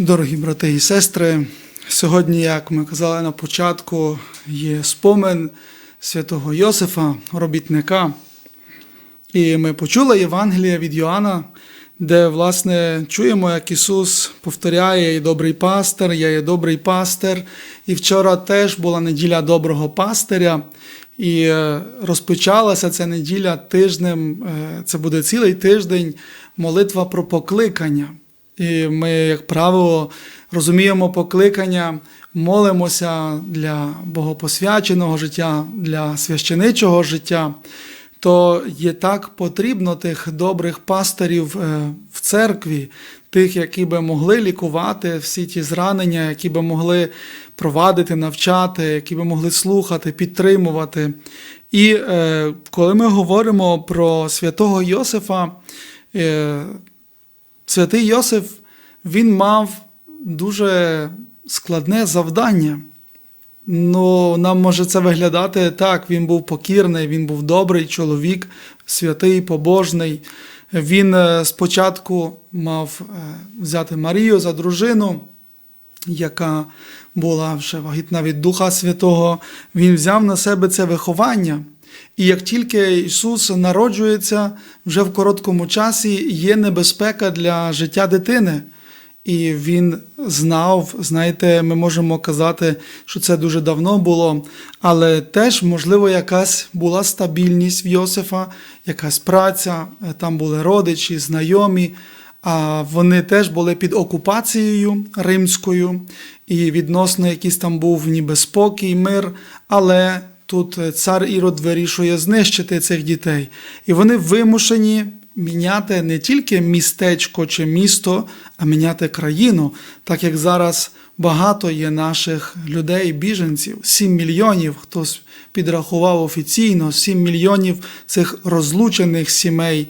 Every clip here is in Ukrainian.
Дорогі брати і сестри, сьогодні, як ми казали на початку, є спомин святого Йосифа, робітника. І ми почули Євангелія від Йоанна, де, власне, чуємо, як Ісус повторяє «Я є добрий пастир, я є добрий пастир. І вчора теж була неділя доброго пастиря. І е, розпочалася ця неділя тижнем, е, це буде цілий тиждень, молитва про покликання. І ми, як правило, розуміємо покликання, молимося для богопосвяченого життя, для священичого життя, то є так потрібно тих добрих пастирів е, в церкві, тих, які би могли лікувати всі ті зранення, які би могли провадити, навчати, які би могли слухати, підтримувати. І е, коли ми говоримо про святого Йосифа, е, Святий Йосиф він мав дуже складне завдання. Ну, нам може це виглядати так. Він був покірний, він був добрий чоловік, святий, побожний. Він е, спочатку мав е, взяти Марію за дружину, яка була вже вагітна від Духа Святого. Він взяв на себе це виховання. І як тільки Ісус народжується, вже в короткому часі є небезпека для життя дитини. І він знав, знаєте, ми можемо казати, що це дуже давно було, але теж, можливо, якась була стабільність в Йосифа, якась праця, е, там були родичі, знайомі, а вони теж були під окупацією римською, і відносно якийсь там був ніби спокій, мир, але тут е, цар Ірод вирішує знищити цих дітей. І вони вимушені міняти не тільки містечко чи місто, а міняти країну, так як зараз багато є наших людей, біженців, 7 мільйонів, хтось підрахував офіційно, 7 мільйонів цих розлучених сімей,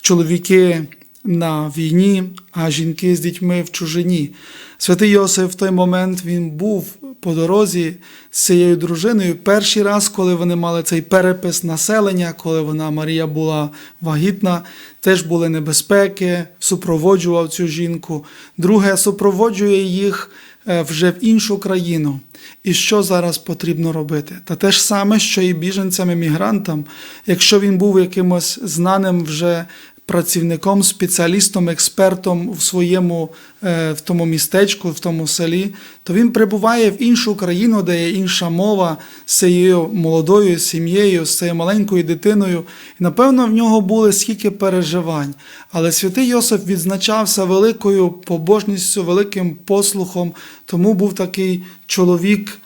чоловіки на війні, а жінки з дітьми в чужині. Святий Йосиф в той момент він був по дорозі з цією дружиною. Перший раз, коли вони мали цей перепис населення, коли вона Марія була вагітна, теж були небезпеки, супроводжував цю жінку. Друге, супроводжує їх е, вже в іншу країну. І що зараз потрібно робити? Та те ж саме, що і біженцям-емігрантам, якщо він був якимось знаним вже працівником, спеціалістом, експертом в своєму е, в тому містечку, в тому селі, то він прибуває в іншу країну, де є інша мова з цією молодою сім'єю, з цією маленькою дитиною. І напевно в нього були скільки переживань. Але святий Йосиф відзначався великою побожністю, великим послухом, тому був такий чоловік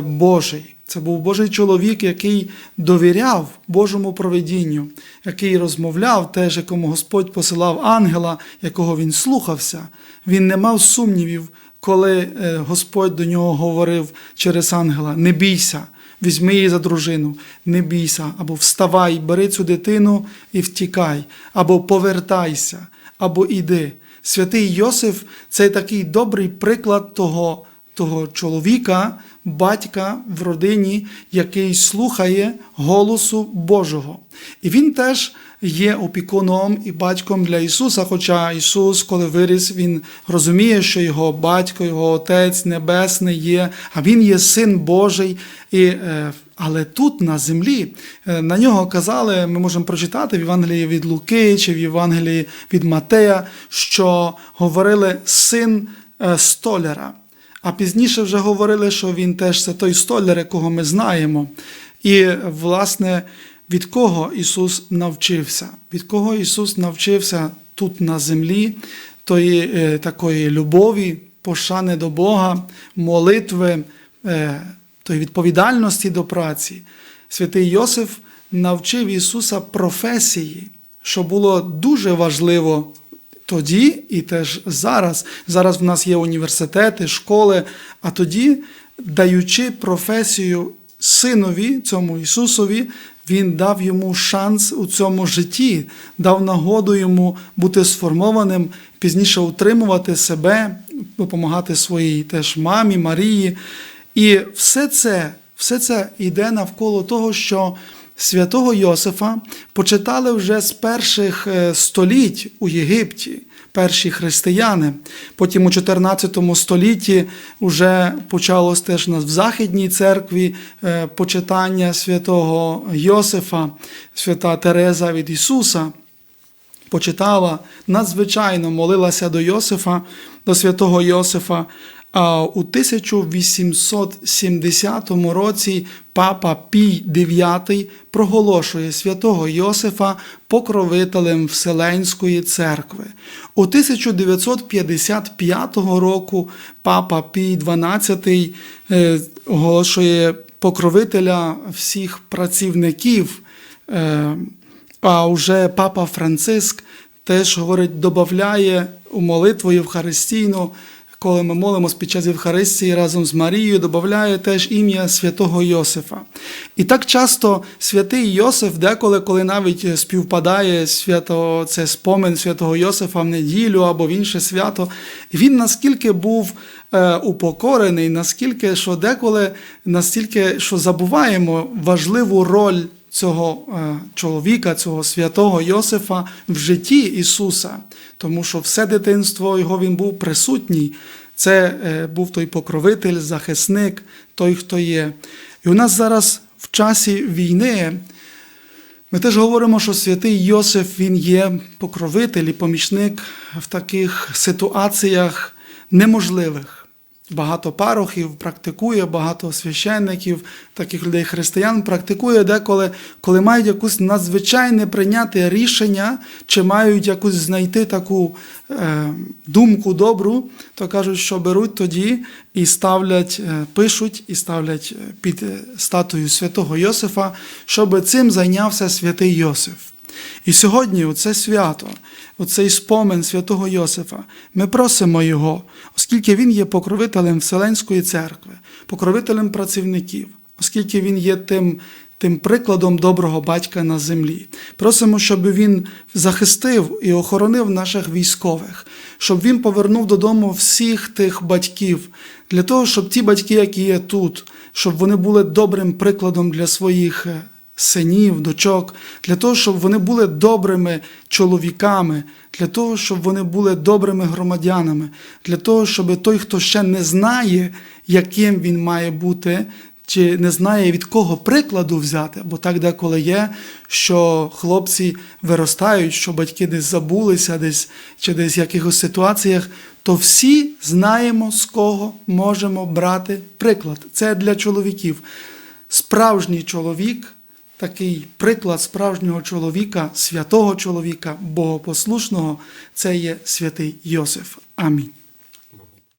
Божий. Це був Божий чоловік, який довіряв Божому провидінню, який розмовляв, теж якому Господь посилав ангела, якого він слухався. Він не мав сумнівів, коли е, Господь до нього говорив через ангела: Не бійся, візьми її за дружину, не бійся, або вставай, бери цю дитину і втікай, або повертайся, або іди. Святий Йосиф це такий добрий приклад того того чоловіка, батька в родині, який слухає голосу Божого. І він теж є опікуном і батьком для Ісуса. Хоча Ісус, коли виріс, Він розуміє, що його батько, його Отець Небесний є, а Він є Син Божий. І, е, але тут, на землі, е, на нього казали, ми можемо прочитати в Євангелії від Луки чи в Євангелії від Матея, що говорили син е, столяра. А пізніше вже говорили, що він теж це той столяр, якого ми знаємо. І, власне, від кого Ісус навчився? Від кого Ісус навчився тут на землі, тої е, такої любові, пошани до Бога, молитви, е, тої відповідальності до праці. Святий Йосиф навчив Ісуса професії, що було дуже важливо тоді і теж зараз. Зараз в нас є університети, школи, а тоді, даючи професію синові, цьому Ісусові, Він дав йому шанс у цьому житті, дав нагоду йому бути сформованим, пізніше утримувати себе, допомагати своїй теж мамі, Марії. І все це, все це йде навколо того, що святого Йосифа почитали вже з перших е, століть у Єгипті. Перші християни. Потім у 14 столітті вже почалось теж в Західній церкві е, почитання святого Йосифа, свята Тереза від Ісуса почитала, надзвичайно молилася до Йосифа, до святого Йосифа. А у 1870 році папа Пій IX проголошує святого Йосифа покровителем Вселенської церкви. У 1955 року папа Пій XII е, оголошує покровителя всіх працівників. е, а вже папа Франциск теж говорить, додає у молитву Євхаристійну, коли ми молимось під час Євхаристії разом з Марією, додає теж ім'я святого Йосифа. І так часто святий Йосиф, деколи, коли навіть співпадає свято, це спомин святого Йосифа в неділю або в інше свято, він наскільки був е, упокорений, наскільки, що деколи настільки, що забуваємо важливу роль цього е, чоловіка, цього святого Йосифа в житті Ісуса, тому що все дитинство його він був присутній. Це е, був той покровитель, захисник, той, хто є. І у нас зараз в часі війни. Ми теж говоримо, що святий Йосиф він є покровитель і помічник в таких ситуаціях неможливих. Багато парохів практикує, багато священників, таких людей християн практикує деколи, коли мають якусь надзвичайне прийняти рішення, чи мають якусь знайти таку е, думку добру, то кажуть, що беруть тоді і ставлять, е, пишуть і ставлять е, під е, статую святого Йосифа, щоб цим зайнявся святий Йосиф. І сьогодні, у це свято, у цей спомин святого Йосифа, ми просимо Його, оскільки Він є покровителем Вселенської церкви, покровителем працівників, оскільки Він є тим, тим прикладом доброго батька на землі. Просимо, щоб Він захистив і охоронив наших військових, щоб Він повернув додому всіх тих батьків, для того, щоб ті батьки, які є тут, щоб вони були добрим прикладом для своїх е, синів, дочок, для того, щоб вони були добрими чоловіками, для того, щоб вони були добрими громадянами, для того, щоб той, хто ще не знає, яким він має бути, чи не знає від кого прикладу взяти, бо так деколи є, що хлопці виростають, що батьки десь забулися, десь чи десь в якихось ситуаціях, то всі знаємо, з кого можемо брати приклад. Це для чоловіків. Справжній чоловік такий приклад справжнього чоловіка, святого чоловіка, богопослушного, це є святий Йосиф. Амінь.